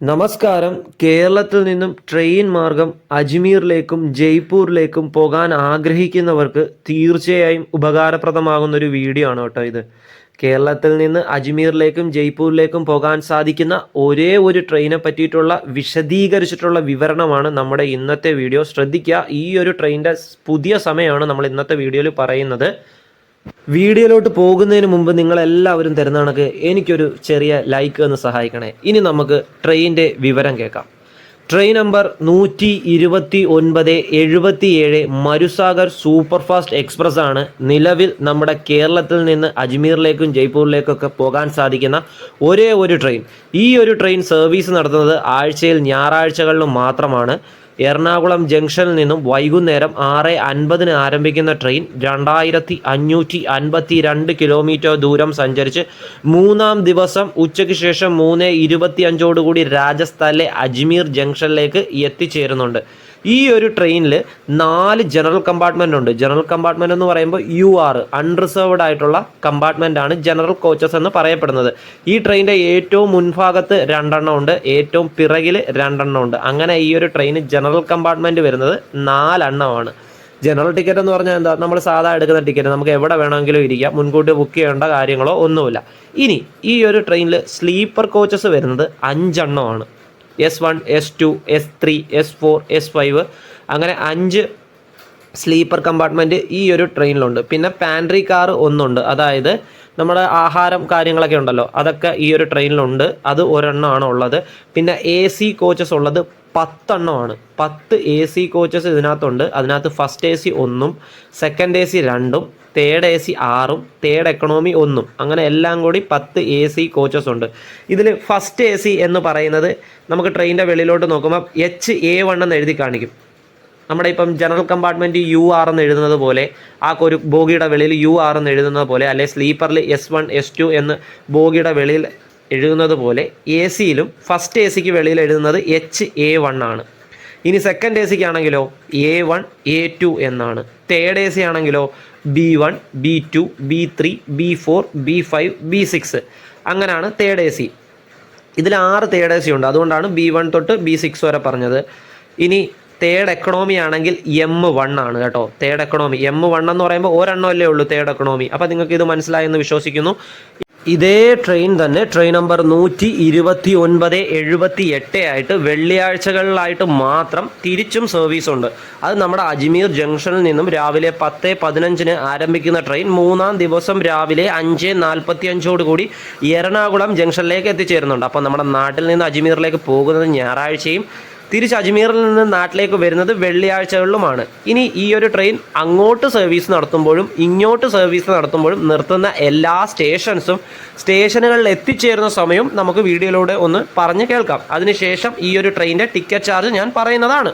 നമസ്കാരം. കേരളത്തിൽ നിന്നും ട്രെയിൻ മാർഗം അജ്മീറിലേക്കും ജയ്പൂരിലേക്കും പോകാൻ ആഗ്രഹിക്കുന്നവർക്ക് തീർച്ചയായും ഉപകാരപ്രദമാകുന്ന ഒരു വീഡിയോ ആണ് കേട്ടോ ഇത്. കേരളത്തിൽ നിന്ന് അജ്മീറിലേക്കും ജയ്പൂരിലേക്കും പോകാൻ സാധിക്കുന്ന ഒരേ ഒരു ട്രെയിനെ പറ്റിയിട്ടുള്ള വിശദീകരിച്ചിട്ടുള്ള വിവരണമാണ് നമ്മുടെ ഇന്നത്തെ വീഡിയോ. ശ്രദ്ധിക്കുക ഈ ഒരു ട്രെയിനിന്റെ പുതിയ സമയമാണ് നമ്മൾ ഇന്നത്തെ വീഡിയോയിൽ പറയുന്നത്. വീഡിയോയിലോട്ട് പോകുന്നതിന് മുമ്പ് നിങ്ങൾ എല്ലാവരും തരുന്ന കണക്ക് എനിക്കൊരു ചെറിയ ലൈക്ക് എന്ന് സഹായിക്കണേ. ഇനി നമുക്ക് ട്രെയിനിന്റെ വിവരം കേൾക്കാം. ട്രെയിൻ നമ്പർ നൂറ്റി ഇരുപത്തി ഒൻപത് എഴുപത്തി ഏഴ് മരുസാഗർ സൂപ്പർഫാസ്റ്റ് എക്സ്പ്രസ് ആണ് നിലവിൽ നമ്മുടെ കേരളത്തിൽ നിന്ന് അജ്മീറിലേക്കും ജയ്പൂരിലേക്കൊക്കെ പോകാൻ സാധിക്കുന്ന ഒരേ ഒരു ട്രെയിൻ ഈ ഒരു ട്രെയിൻ സർവീസ് നടത്തുന്നത് ആഴ്ചയിൽ ഞായറാഴ്ചകളിലും മാത്രമാണ്. എറണാകുളം ജംഗ്ഷനിൽ നിന്നും വൈകുന്നേരം ആറ് അൻപതിന് ആരംഭിക്കുന്ന ട്രെയിൻ രണ്ടായിരത്തി അഞ്ഞൂറ്റി അൻപത്തി രണ്ട് കിലോമീറ്റർ ദൂരം സഞ്ചരിച്ച് മൂന്നാം ദിവസം ഉച്ചയ്ക്ക് ശേഷം മൂന്ന് ഇരുപത്തി അഞ്ചോടുകൂടി രാജസ്ഥാനിലെ അജ്മീർ ജംഗ്ഷനിലേക്ക് എത്തിച്ചേരുന്നുണ്ട്. ഈ ഒരു ട്രെയിനിൽ നാല് ജനറൽ കമ്പാർട്ട്മെന്റ് ഉണ്ട്. ജനറൽ കമ്പാർട്ട്മെന്റ് എന്ന് പറയുമ്പോൾ യു ആർ അൺറിസർവ്ഡ് ആയിട്ടുള്ള കമ്പാർട്ട്മെന്റ് ആണ് ജനറൽ കോച്ചസ് എന്ന് പറയപ്പെടുന്നത്. ഈ ട്രെയിനിന്റെ ഏറ്റവും മുൻഭാഗത്ത് രണ്ടെണ്ണം ഉണ്ട്. ഏറ്റവും പിറകിൽ രണ്ടെണ്ണം ഉണ്ട്. അങ്ങനെ ഈ ഒരു ട്രെയിൻ ജനറൽ കമ്പാർട്ട്മെന്റ് വരുന്നത് നാലെണ്ണമാണ്. ജനറൽ ടിക്കറ്റ് എന്ന് പറഞ്ഞാൽ എന്താ? നമ്മൾ സാധാ എടുക്കുന്ന ടിക്കറ്റ് നമുക്ക് എവിടെ വേണമെങ്കിലും ഇരിക്കാം. മുൻകൂട്ടി ബുക്ക് ചെയ്യേണ്ട കാര്യങ്ങളോ ഒന്നുമില്ല. ഇനി ഈ ഒരു ട്രെയിനിൽ സ്ലീപ്പർ കോച്ചസ് വരുന്നത് അഞ്ചെണ്ണമാണ്. S one S two S three S four S five അങ്ങനെ അഞ്ച് സ്ലീപ്പർ കമ്പാർട്ട്മെന്റ് ഈ ഒരു ട്രെയിനിലുണ്ട് പിന്നെ പാൻട്രി കാർ ഒന്നുണ്ട്. അതായത് നമ്മുടെ ആഹാരം കാര്യങ്ങളൊക്കെ ഉണ്ടല്ലോ. അതൊക്കെ ഈ ഒരു ട്രെയിനിലുണ്ട് അത് ഒരെണ്ണമാണ് ഉള്ളത്. പിന്നെ എ സി കോച്ചസ് ഉള്ളത് പത്തെണ്ണമാണ്. പത്ത് എ സി കോച്ചസ് ഇതിനകത്തുണ്ട്. അതിനകത്ത് ഫസ്റ്റ് എ സി ഒന്നും സെക്കൻഡ് എ സി രണ്ടും തേർഡ് എ സി ആറും തേർഡ് എക്കണോമി ഒന്നും. അങ്ങനെ എല്ലാം കൂടി പത്ത് എ സി കോച്ചസ് ഉണ്ട്. ഇതിൽ ഫസ്റ്റ് എ സി എന്ന് പറയുന്നത് നമുക്ക് ട്രെയിനിന്റെ വെളിയിലോട്ട് നോക്കുമ്പോൾ എച്ച് എ വൺ എന്ന് എഴുതി കാണിക്കും. നമ്മുടെ ഇപ്പം ജനറൽ കമ്പാർട്ട്മെന്റ് യു ആർ എന്ന് എഴുതുന്നത് പോലെ ആ ഒരു ബോഗിയുടെ വെളിയിൽ യു ആർ എന്ന് എഴുതുന്നത് പോലെ അല്ലെ സ്ലീപ്പറിൽ എസ് വൺ എസ് ടു എന്ന് ബോഗിയുടെ വെളിയിൽ എഴുതുന്നത് പോലെ എ സിയിലും ഫസ്റ്റ് എ സിക്ക് വെളിയിൽ എഴുതുന്നത് എച്ച് എ വൺ ആണ്. ഇനി സെക്കൻഡ് എ സിക്ക് ആണെങ്കിലോ എ വൺ എ ടു എന്നാണ്. തേർഡ് എ സി ആണെങ്കിലോ B one B two B three B four B five B six അങ്ങനെയാണ് തേർഡ് എ സി ഇതിൽ ആറ് തേർഡ് എ സി ഉണ്ട്. അതുകൊണ്ടാണ് ബി വൺ തൊട്ട് ബി സിക്സ് വരെ പറഞ്ഞത്. ഇനി തേർഡ് എക്കണോമി ആണെങ്കിൽ എം വൺ ആണ് കേട്ടോ. തേർഡ് എക്കണോമി എം വൺ എന്ന് പറയുമ്പോൾ ഒരെണ്ണമല്ലേ ഉള്ളൂ തേർഡ് എക്കണോമി അപ്പോൾ നിങ്ങൾക്ക് ഇത് മനസ്സിലായെന്ന് വിശ്വസിക്കുന്നു. ഇതേ ട്രെയിൻ തന്നെ ട്രെയിൻ നമ്പർ നൂറ്റി ഇരുപത്തി ഒൻപത് എഴുപത്തി എട്ട് ആയിട്ട് വെള്ളിയാഴ്ചകളിലായിട്ട് മാത്രം തിരിച്ചും സർവീസ് ഉണ്ട്. അത് നമ്മുടെ അജ്മീർ ജംഗ്ഷനിൽ നിന്നും രാവിലെ പത്ത് പതിനഞ്ചിന് ആരംഭിക്കുന്ന ട്രെയിൻ മൂന്നാം ദിവസം രാവിലെ അഞ്ച് നാൽപ്പത്തി അഞ്ചോട് കൂടി എറണാകുളം ജംഗ്ഷനിലേക്ക് എത്തിച്ചേരുന്നുണ്ട്. അപ്പോൾ നമ്മുടെ നാട്ടിൽ നിന്ന് അജ്മീറിലേക്ക് പോകുന്നത് ഞായറാഴ്ചയും തിരിച്ച് അജ്മീറിൽ നിന്ന് നാട്ടിലേക്ക് വരുന്നത് വെള്ളിയാഴ്ചകളിലുമാണ്. ഇനി ഈ ഒരു ട്രെയിൻ അങ്ങോട്ട് സർവീസ് നടത്തുമ്പോഴും ഇങ്ങോട്ട് സർവീസ് നടത്തുമ്പോഴും നിർത്തുന്ന എല്ലാ സ്റ്റേഷൻസും സ്റ്റേഷനുകളിൽ എത്തിച്ചേരുന്ന സമയവും നമുക്ക് വീഡിയോയിലൂടെ ഒന്ന് പറഞ്ഞ് കേൾക്കാം. അതിനുശേഷം ഈ ഒരു ട്രെയിനിന്റെ ടിക്കറ്റ് ചാർജ് ഞാൻ പറയുന്നതാണ്.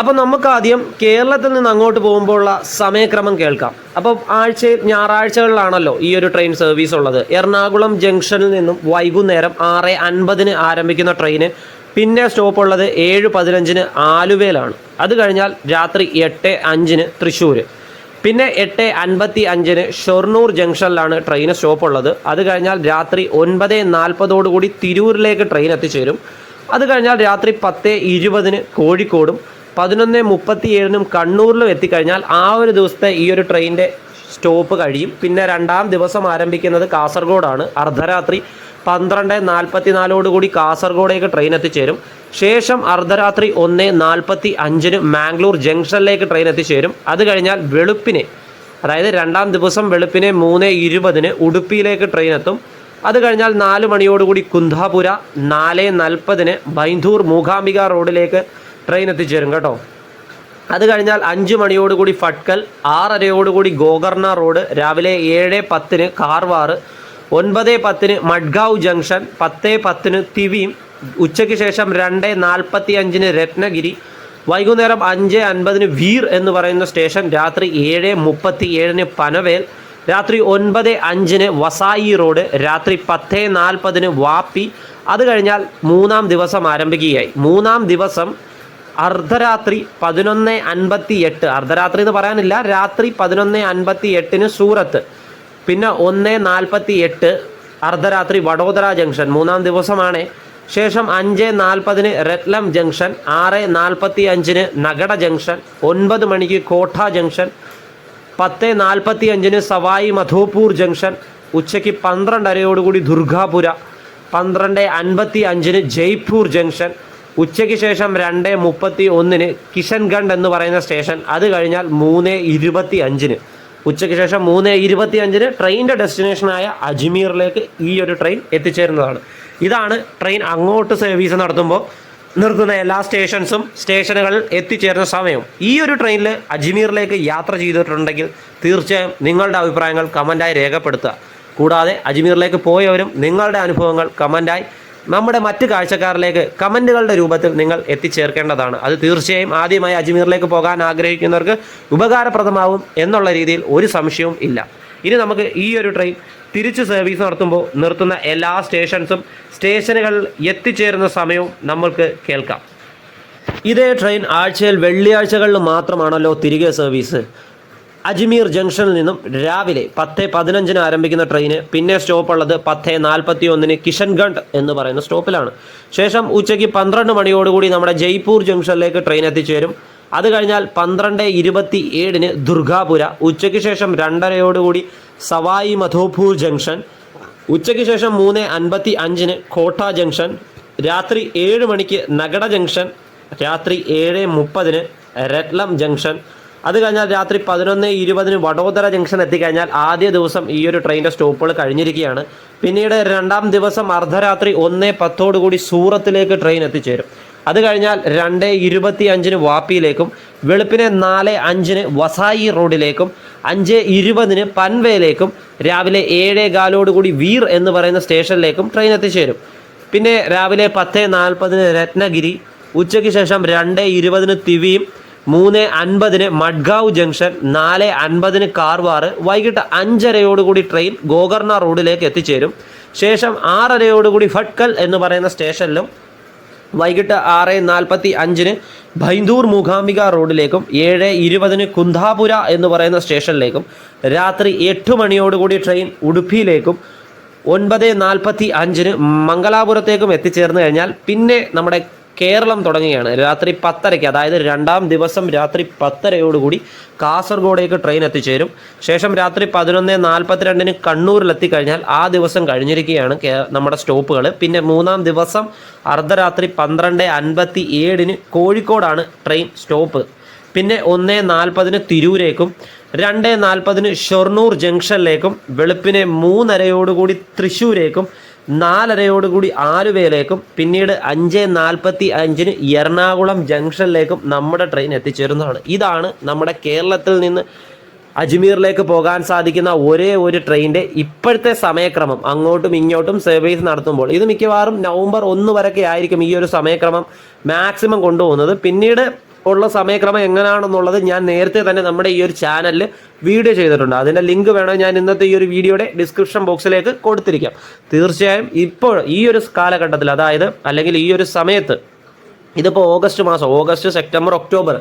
അപ്പോൾ നമുക്ക് ആദ്യം കേരളത്തിൽ നിന്ന് അങ്ങോട്ട് പോകുമ്പോഴുള്ള സമയക്രമം കേൾക്കാം. അപ്പോൾ ആഴ്ചയിൽ ഞായറാഴ്ചകളിലാണല്ലോ ഈ ഒരു ട്രെയിൻ സർവീസ് ഉള്ളത്. എറണാകുളം ജംഗ്ഷനിൽ നിന്നും വൈകുന്നേരം ആറ് അൻപതിന് ആരംഭിക്കുന്ന ട്രെയിന് പിന്നെ സ്റ്റോപ്പ് ഉള്ളത് ഏഴ് പതിനഞ്ചിന് ആലുവയിലാണ്. അത് കഴിഞ്ഞാൽ രാത്രി എട്ട് അഞ്ചിന് തൃശ്ശൂർ പിന്നെ എട്ട് അൻപത്തി അഞ്ചിന് ഷൊർണൂർ ജംഗ്ഷനിലാണ് ട്രെയിൻ സ്റ്റോപ്പ് ഉള്ളത്. അത് കഴിഞ്ഞാൽ രാത്രി ഒൻപത് നാൽപ്പതോടുകൂടി തിരൂരിലേക്ക് ട്രെയിൻ എത്തിച്ചേരും. അത് കഴിഞ്ഞാൽ രാത്രി പത്ത് ഇരുപതിന് കോഴിക്കോടും പതിനൊന്ന് മുപ്പത്തി ഏഴിനും കണ്ണൂരിലും എത്തിക്കഴിഞ്ഞാൽ ആ ഒരു ദിവസത്തെ ഈ ഒരു ട്രെയിനിന്റെ സ്റ്റോപ്പ് കഴിയും. പിന്നെ രണ്ടാം ദിവസം ആരംഭിക്കുന്നത് കാസർഗോഡാണ്. അർദ്ധരാത്രി പന്ത്രണ്ട് നാൽപ്പത്തിനാലോടുകൂടി കാസർഗോഡേക്ക് ട്രെയിൻ എത്തിച്ചേരും. ശേഷം അർദ്ധരാത്രി ഒന്ന് നാൽപ്പത്തി അഞ്ചിന് മാംഗ്ലൂർ ജംഗ്ഷനിലേക്ക് ട്രെയിൻ എത്തിച്ചേരും. അത് കഴിഞ്ഞാൽ വെളുപ്പിനെ അതായത് രണ്ടാം ദിവസം വെളുപ്പിനെ മൂന്ന് ഇരുപതിന് ഉടുപ്പിയിലേക്ക് ട്രെയിൻ എത്തും. അത് കഴിഞ്ഞാൽ നാല് മണിയോടുകൂടി കുന്ധാപുര നാല് നാൽപ്പതിന് ബൈന്ധൂർ മൂകാംബിക റോഡിലേക്ക് ട്രെയിൻ എത്തിച്ചേരും കേട്ടോ. അത് കഴിഞ്ഞാൽ അഞ്ച് മണിയോടുകൂടി ഫട്കൽ ആറരയോടുകൂടി ഗോകർണ റോഡ് രാവിലെ ഏഴ് പത്തിന് കാർവാർ ഒൻപത് പത്തിന് മഡ്ഗാവ് ജംഗ്ഷൻ പത്ത് പത്തിന് തിവിയും ഉച്ചയ്ക്ക് ശേഷം രണ്ട് നാൽപ്പത്തി അഞ്ചിന് രത്നഗിരി വൈകുന്നേരം അഞ്ച് അൻപതിന് വീർ എന്ന് പറയുന്ന സ്റ്റേഷൻ രാത്രി ഏഴ് മുപ്പത്തി ഏഴിന് പനവേൽ രാത്രി ഒൻപത് അഞ്ചിന് വസായി റോഡ് രാത്രി പത്ത് നാൽപ്പതിന് വാപ്പി. അത് കഴിഞ്ഞാൽ മൂന്നാം ദിവസം ആരംഭിക്കുകയായി. മൂന്നാം ദിവസം അർദ്ധരാത്രി പതിനൊന്ന് അൻപത്തി എട്ട് അർദ്ധരാത്രി എന്ന് പറയാനില്ല രാത്രി പതിനൊന്ന് അൻപത്തി എട്ടിന് സൂറത്ത്. പിന്നെ ഒന്ന് നാൽപ്പത്തി എട്ട് അർദ്ധരാത്രി വഡോദര ജംഗ്ഷൻ മൂന്നാം ദിവസമാണ്. ശേഷം അഞ്ച് നാൽപ്പതിന് രത്ലം ജംഗ്ഷൻ ആറ് നാൽപ്പത്തി അഞ്ചിന് നഗട ജംഗ്ഷൻ ഒൻപത് മണിക്ക് കോട്ട ജംഗ്ഷൻ പത്ത് നാൽപ്പത്തി അഞ്ചിന് സവായി മധോപൂർ ജംഗ്ഷൻ ഉച്ചയ്ക്ക് പന്ത്രണ്ടരയോടുകൂടി ദുർഗാപുര പന്ത്രണ്ട് അൻപത്തി അഞ്ചിന് ജയ്പൂർ ജംഗ്ഷൻ ഉച്ചയ്ക്ക് ശേഷം രണ്ട് മുപ്പത്തി ഒന്നിന് കിഷൻഗഡ് എന്ന് പറയുന്ന സ്റ്റേഷൻ അത് കഴിഞ്ഞാൽ മൂന്ന് ഇരുപത്തി അഞ്ചിന് ഉച്ചയ്ക്ക് ശേഷം മൂന്ന് ഇരുപത്തി അഞ്ചിന് ട്രെയിനിന്റെ ഡെസ്റ്റിനേഷനായ അജ്മീറിലേക്ക് ഈ ഒരു ട്രെയിൻ എത്തിച്ചേരുന്നതാണ്. ഇതാണ് ട്രെയിൻ അങ്ങോട്ട് സർവീസ് നടത്തുമ്പോൾ നിർത്തുന്ന എല്ലാ സ്റ്റേഷൻസും സ്റ്റേഷനുകളിൽ എത്തിച്ചേരുന്ന സമയം. ഈ ഒരു ട്രെയിനിൽ അജ്മീറിലേക്ക് യാത്ര ചെയ്തിട്ടുണ്ടെങ്കിൽ തീർച്ചയായും നിങ്ങളുടെ അഭിപ്രായങ്ങൾ കമന്റായി രേഖപ്പെടുത്തുക. കൂടാതെ അജ്മീറിലേക്ക് പോയവരും നിങ്ങളുടെ അനുഭവങ്ങൾ കമന്റായി നമ്മുടെ മറ്റ് കാഴ്ചക്കാരിലേക്ക് കമന്റുകളുടെ രൂപത്തിൽ നിങ്ങൾ എത്തിച്ചേർക്കേണ്ടതാണ്. അത് തീർച്ചയായും ആദ്യമായി അജ്മീറിലേക്ക് പോകാൻ ആഗ്രഹിക്കുന്നവർക്ക് ഉപകാരപ്രദമാവും എന്നുള്ള രീതിയിൽ ഒരു സംശയവും ഇല്ല. ഇനി നമുക്ക് ഈ ഒരു ട്രെയിൻ തിരിച്ച് സർവീസ് നടത്തുമ്പോൾ നിർത്തുന്ന എല്ലാ സ്റ്റേഷൻസും സ്റ്റേഷനുകളിൽ എത്തിച്ചേരുന്ന സമയവും നമ്മൾക്ക് കേൾക്കാം. ഇതേ ട്രെയിൻ ആഴ്ചയിൽ വെള്ളിയാഴ്ചകളിൽ മാത്രമാണല്ലോ തിരികെ സർവീസ് അജ്മീർ ജംഗ്ഷനിൽ നിന്നും രാവിലെ പത്ത് പതിനഞ്ചിന് ആരംഭിക്കുന്ന ട്രെയിന് പിന്നെ സ്റ്റോപ്പ് ഉള്ളത് പത്ത് നാൽപ്പത്തി ഒന്നിന് കിഷൻഗഡ് എന്ന് പറയുന്ന സ്റ്റോപ്പിലാണ്. ശേഷം ഉച്ചയ്ക്ക് പന്ത്രണ്ട് മണിയോടുകൂടി നമ്മുടെ ജയ്പൂർ ജംഗ്ഷനിലേക്ക് ട്രെയിൻ എത്തിച്ചേരും. അത് കഴിഞ്ഞാൽ പന്ത്രണ്ട് ഇരുപത്തി ഏഴിന് ദുർഗാപുര ഉച്ചയ്ക്ക് ശേഷം രണ്ടരയോടുകൂടി സവായി മധോപൂർ ജംഗ്ഷൻ ഉച്ചയ്ക്ക് ശേഷം മൂന്ന് അൻപത്തി അഞ്ചിന് കോട്ട ജംഗ്ഷൻ രാത്രി ഏഴ് മണിക്ക് നഗട ജംഗ്ഷൻ രാത്രി ഏഴ് മുപ്പതിന് രത്ലം ജംഗ്ഷൻ അത് കഴിഞ്ഞാൽ രാത്രി പതിനൊന്ന് ഇരുപതിന് വഡോദര ജംഗ്ഷൻ എത്തിക്കഴിഞ്ഞാൽ ആദ്യ ദിവസം ഈ ഒരു ട്രെയിനിന്റെ സ്റ്റോപ്പുകൾ കഴിഞ്ഞിരിക്കുകയാണ്. പിന്നീട് രണ്ടാം ദിവസം അർദ്ധരാത്രി ഒന്ന് പത്തോടുകൂടി സൂറത്തിലേക്ക് ട്രെയിൻ എത്തിച്ചേരും. അത് കഴിഞ്ഞാൽ രണ്ട് ഇരുപത്തി അഞ്ചിന് വാപ്പിയിലേക്കും വെളുപ്പിനെ നാല് അഞ്ചിന് വസായി റോഡിലേക്കും അഞ്ച് ഇരുപതിന് പൻവേയിലേക്കും രാവിലെ ഏഴേ കാലോടുകൂടി വീർ എന്ന് പറയുന്ന സ്റ്റേഷനിലേക്കും ട്രെയിൻ എത്തിച്ചേരും. പിന്നെ രാവിലെ പത്ത് നാൽപ്പതിന് രത്നഗിരി ഉച്ചയ്ക്ക് ശേഷം രണ്ട് ഇരുപതിന് തിവിയും മൂന്ന് അൻപതിന് മഡ്ഗാവ് ജംഗ്ഷൻ നാല് അൻപതിന് കാർവാറ് വൈകിട്ട് അഞ്ചരയോടുകൂടി ട്രെയിൻ ഗോകർണ റോഡിലേക്ക് എത്തിച്ചേരും. ശേഷം ആറരയോടുകൂടി ഫട്കൽ എന്ന് പറയുന്ന സ്റ്റേഷനിലും വൈകിട്ട് ആറ് നാൽപ്പത്തി അഞ്ചിന് ഭൈന്ദൂർ മൂകാംബിക റോഡിലേക്കും ഏഴ് ഇരുപതിന് കുന്താപുര എന്ന് പറയുന്ന സ്റ്റേഷനിലേക്കും രാത്രി എട്ട് മണിയോടുകൂടി ട്രെയിൻ ഉടുപ്പിയിലേക്കും ഒൻപത് നാൽപ്പത്തി അഞ്ചിന് മംഗലാപുരത്തേക്കും എത്തിച്ചേർന്ന് കഴിഞ്ഞാൽ പിന്നെ നമ്മുടെ കേരളം തുടങ്ങുകയാണ്. രാത്രി പത്തരയ്ക്ക് അതായത് രണ്ടാം ദിവസം രാത്രി പത്തരയോടുകൂടി കാസർഗോഡേക്ക് ട്രെയിൻ എത്തിച്ചേരും. ശേഷം രാത്രി പതിനൊന്ന് നാൽപ്പത്തിരണ്ടിന് കണ്ണൂരിലെത്തിക്കഴിഞ്ഞാൽ ആ ദിവസം കഴിഞ്ഞിരിക്കുകയാണ് നമ്മുടെ സ്റ്റോപ്പുകൾ പിന്നെ മൂന്നാം ദിവസം അർദ്ധരാത്രി പന്ത്രണ്ട് അൻപത്തി ഏഴിന് കോഴിക്കോടാണ് ട്രെയിൻ സ്റ്റോപ്പ്. പിന്നെ ഒന്ന് നാൽപ്പതിന് തിരൂരേക്കും രണ്ട് നാൽപ്പതിന് ഷൊർണൂർ ജംഗ്ഷനിലേക്കും വെളുപ്പിനെ മൂന്നരയോടുകൂടി തൃശ്ശൂരേക്കും നാലരയോടുകൂടി ആലുവയിലേക്കും പിന്നീട് അഞ്ച് നാൽപ്പത്തി അഞ്ചിന് എറണാകുളം ജംഗ്ഷനിലേക്കും നമ്മുടെ ട്രെയിൻ എത്തിച്ചേരുന്നതാണ്. ഇതാണ് നമ്മുടെ കേരളത്തിൽ നിന്ന് അജ്മീറിലേക്ക് പോകാൻ സാധിക്കുന്ന ഒരേ ഒരു ട്രെയിനിന്റെ ഇപ്പോഴത്തെ സമയക്രമം. അങ്ങോട്ടും ഇങ്ങോട്ടും സർവീസ് നടത്തുമ്പോൾ. ഇത് മിക്കവാറും നവംബർ ഒന്ന് വരെയൊക്കെ ആയിരിക്കും ഈ ഒരു സമയക്രമം മാക്സിമം കൊണ്ടുപോകുന്നത്. പിന്നീട് ഉള്ള സമയക്രമം എങ്ങനെയാണെന്നുള്ളത് ഞാൻ നേരത്തെ തന്നെ നമ്മുടെ ഈ ഒരു ചാനലിൽ വീഡിയോ ചെയ്തിട്ടുണ്ട്. അതിന്റെ ലിങ്ക് വേണം ഞാൻ ഇന്നത്തെ ഈ ഒരു വീഡിയോയുടെ ഡിസ്ക്രിപ്ഷൻ ബോക്സിലേക്ക് കൊടുത്തിരിക്കാം. തീർച്ചയായും ഇപ്പോൾ ഈ ഒരു കാലഘട്ടത്തിൽ അതായത് അല്ലെങ്കിൽ ഈ ഒരു സമയത്ത് ഇതിപ്പോൾ ഓഗസ്റ്റ് മാസം ഓഗസ്റ്റ് സെപ്റ്റംബർ ഒക്ടോബർ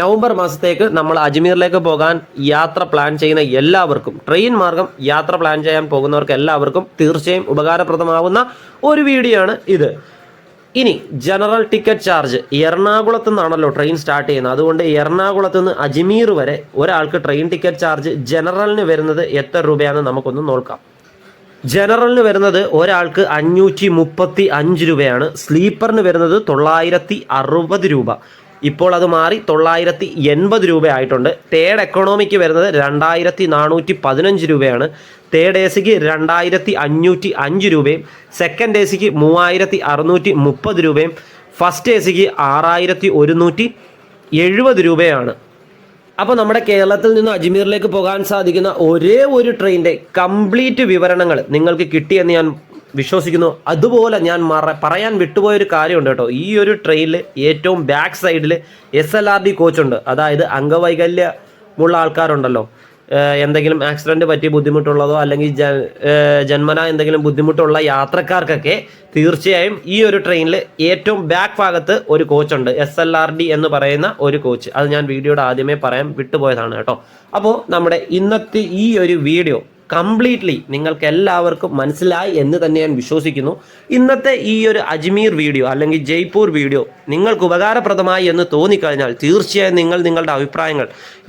നവംബർ മാസത്തേക്ക് നമ്മൾ അജ്മീറിലേക്ക് പോകാൻ യാത്ര പ്ലാൻ ചെയ്യുന്ന എല്ലാവർക്കും ട്രെയിൻ മാർഗം യാത്ര പ്ലാൻ ചെയ്യാൻ പോകുന്നവർക്ക് എല്ലാവർക്കും തീർച്ചയായും ഉപകാരപ്രദമാവുന്ന ഒരു വീഡിയോ ആണ് ഇത്. ഇനി ജനറൽ ടിക്കറ്റ് ചാർജ് എറണാകുളത്ത് നിന്നാണല്ലോ ട്രെയിൻ സ്റ്റാർട്ട് ചെയ്യുന്നത്. അതുകൊണ്ട് എറണാകുളത്ത് നിന്ന് അജ്മീർ വരെ ഒരാൾക്ക് ട്രെയിൻ ടിക്കറ്റ് ചാർജ് ജനറലിന് വരുന്നത് എത്ര രൂപയാണെന്ന് നമുക്കൊന്ന് നോക്കാം. ജനറലിന് വരുന്നത് ഒരാൾക്ക് അഞ്ഞൂറ്റി മുപ്പത്തി അഞ്ച് രൂപയാണ്. സ്ലീപ്പറിന് വരുന്നത് തൊള്ളായിരത്തി അറുപത് രൂപ. ഇപ്പോൾ അത് മാറി തൊള്ളായിരത്തി എൺപത് രൂപയായിട്ടുണ്ട്. തേർഡ് എക്കണോമിക്ക് വരുന്നത് രണ്ടായിരത്തി നാനൂറ്റി പതിനഞ്ച് രൂപയാണ്. തേർഡ് എ സിക്ക് രണ്ടായിരത്തി അഞ്ഞൂറ്റി അഞ്ച് രൂപയും സെക്കൻഡ് എ സിക്ക് മൂവായിരത്തി അറുന്നൂറ്റി മുപ്പത് രൂപയും ഫസ്റ്റ് എ സിക്ക് ആറായിരത്തി ഒരുന്നൂറ്റി എഴുപത് രൂപയാണ്. അപ്പോൾ നമ്മുടെ കേരളത്തിൽ നിന്ന് അജ്മീറിലേക്ക് പോകാൻ സാധിക്കുന്ന ഒരേ ഒരു ട്രെയിനിന്റെ കംപ്ലീറ്റ് വിവരണങ്ങൾ നിങ്ങൾക്ക് കിട്ടിയെന്ന് ഞാൻ വിശ്വസിക്കുന്നു. അതുപോലെ ഞാൻ മറ പറയാൻ വിട്ടുപോയൊരു കാര്യമുണ്ട് കേട്ടോ. ഈ ഒരു ട്രെയിനിൽ ഏറ്റവും ബാക്ക് സൈഡിൽ എസ് എൽ ആർ ഡി കോച്ചുണ്ട്. അതായത് അംഗവൈകല്യമുള്ള ആൾക്കാരുണ്ടല്ലോ. എന്തെങ്കിലും ആക്സിഡന്റ് പറ്റി ബുദ്ധിമുട്ടുള്ളതോ അല്ലെങ്കിൽ ജന്മന എന്തെങ്കിലും ബുദ്ധിമുട്ടുള്ള യാത്രക്കാർക്കൊക്കെ തീർച്ചയായും ഈ ഒരു ട്രെയിനിൽ ഏറ്റവും ബാക്ക് ഭാഗത്ത് ഒരു കോച്ചുണ്ട് എസ് എൽ ആർ ഡി എന്ന് പറയുന്ന ഒരു കോച്ച് അത് ഞാൻ വീഡിയോയുടെ ആദ്യമേ പറയാൻ വിട്ടുപോയതാണ് കേട്ടോ. അപ്പോൾ നമ്മുടെ ഇന്നത്തെ ഈ ഒരു വീഡിയോ കംപ്ലീറ്റ്ലി നിങ്ങൾക്ക് എല്ലാവർക്കും മനസ്സിലായി എന്ന് തന്നെ ഞാൻ വിശ്വസിക്കുന്നു. ഇന്നത്തെ ഈ ഒരു അജ്മീർ വീഡിയോ അല്ലെങ്കിൽ ജയ്പൂർ വീഡിയോ നിങ്ങൾക്ക് ഉപകാരപ്രദമായി എന്ന് തോന്നിക്കഴിഞ്ഞാൽ തീർച്ചയായും നിങ്ങൾ നിങ്ങളുടെ അഭിപ്രായങ്ങൾ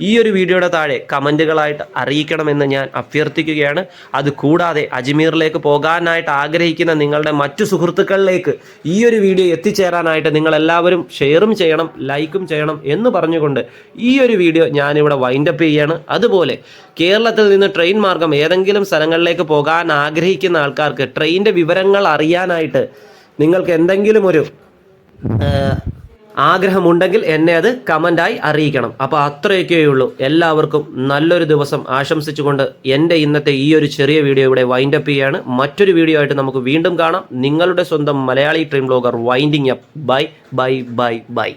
ഈ ഒരു വീഡിയോയുടെ താഴെ കമന്റുകളായിട്ട് അറിയിക്കണമെന്ന് ഞാൻ അഭ്യർത്ഥിക്കുകയാണ്. അത് കൂടാതെ അജ്മീറിലേക്ക് പോകാനായിട്ട് ആഗ്രഹിക്കുന്ന നിങ്ങളുടെ മറ്റു സുഹൃത്തുക്കളിലേക്ക് ഈ ഒരു വീഡിയോ എത്തിച്ചേരാനായിട്ട് നിങ്ങൾ എല്ലാവരും ഷെയറും ചെയ്യണം ലൈക്കും ചെയ്യണം എന്ന് പറഞ്ഞുകൊണ്ട് ഈ ഒരു വീഡിയോ ഞാനിവിടെ വൈൻഡപ്പ് ചെയ്യാണ് അതുപോലെ കേരളത്തിൽ നിന്ന് ട്രെയിൻ മാർഗം ഏതെങ്കിലും സ്ഥലങ്ങളിലേക്ക് പോകാൻ ആഗ്രഹിക്കുന്ന ആൾക്കാർക്ക് ട്രെയിനിന്റെ വിവരങ്ങൾ അറിയാനായിട്ട് നിങ്ങൾക്ക് എന്തെങ്കിലും ഒരു ആഗ്രഹമുണ്ടെങ്കിൽ എന്നെ അത് കമന്റായി അറിയിക്കണം. അപ്പോൾ അത്രയൊക്കെ ഉള്ളൂ എല്ലാവർക്കും നല്ലൊരു ദിവസം ആശംസിച്ചുകൊണ്ട് എന്റെ ഇന്നത്തെ ഈ ഒരു ചെറിയ വീഡിയോ ഇവിടെ വൈൻഡപ്പ് ചെയ്യാണ്. മറ്റൊരു വീഡിയോ ആയിട്ട് നമുക്ക് വീണ്ടും കാണാം. നിങ്ങളുടെ സ്വന്തം Malayali train blogger winding up bye bye bye bye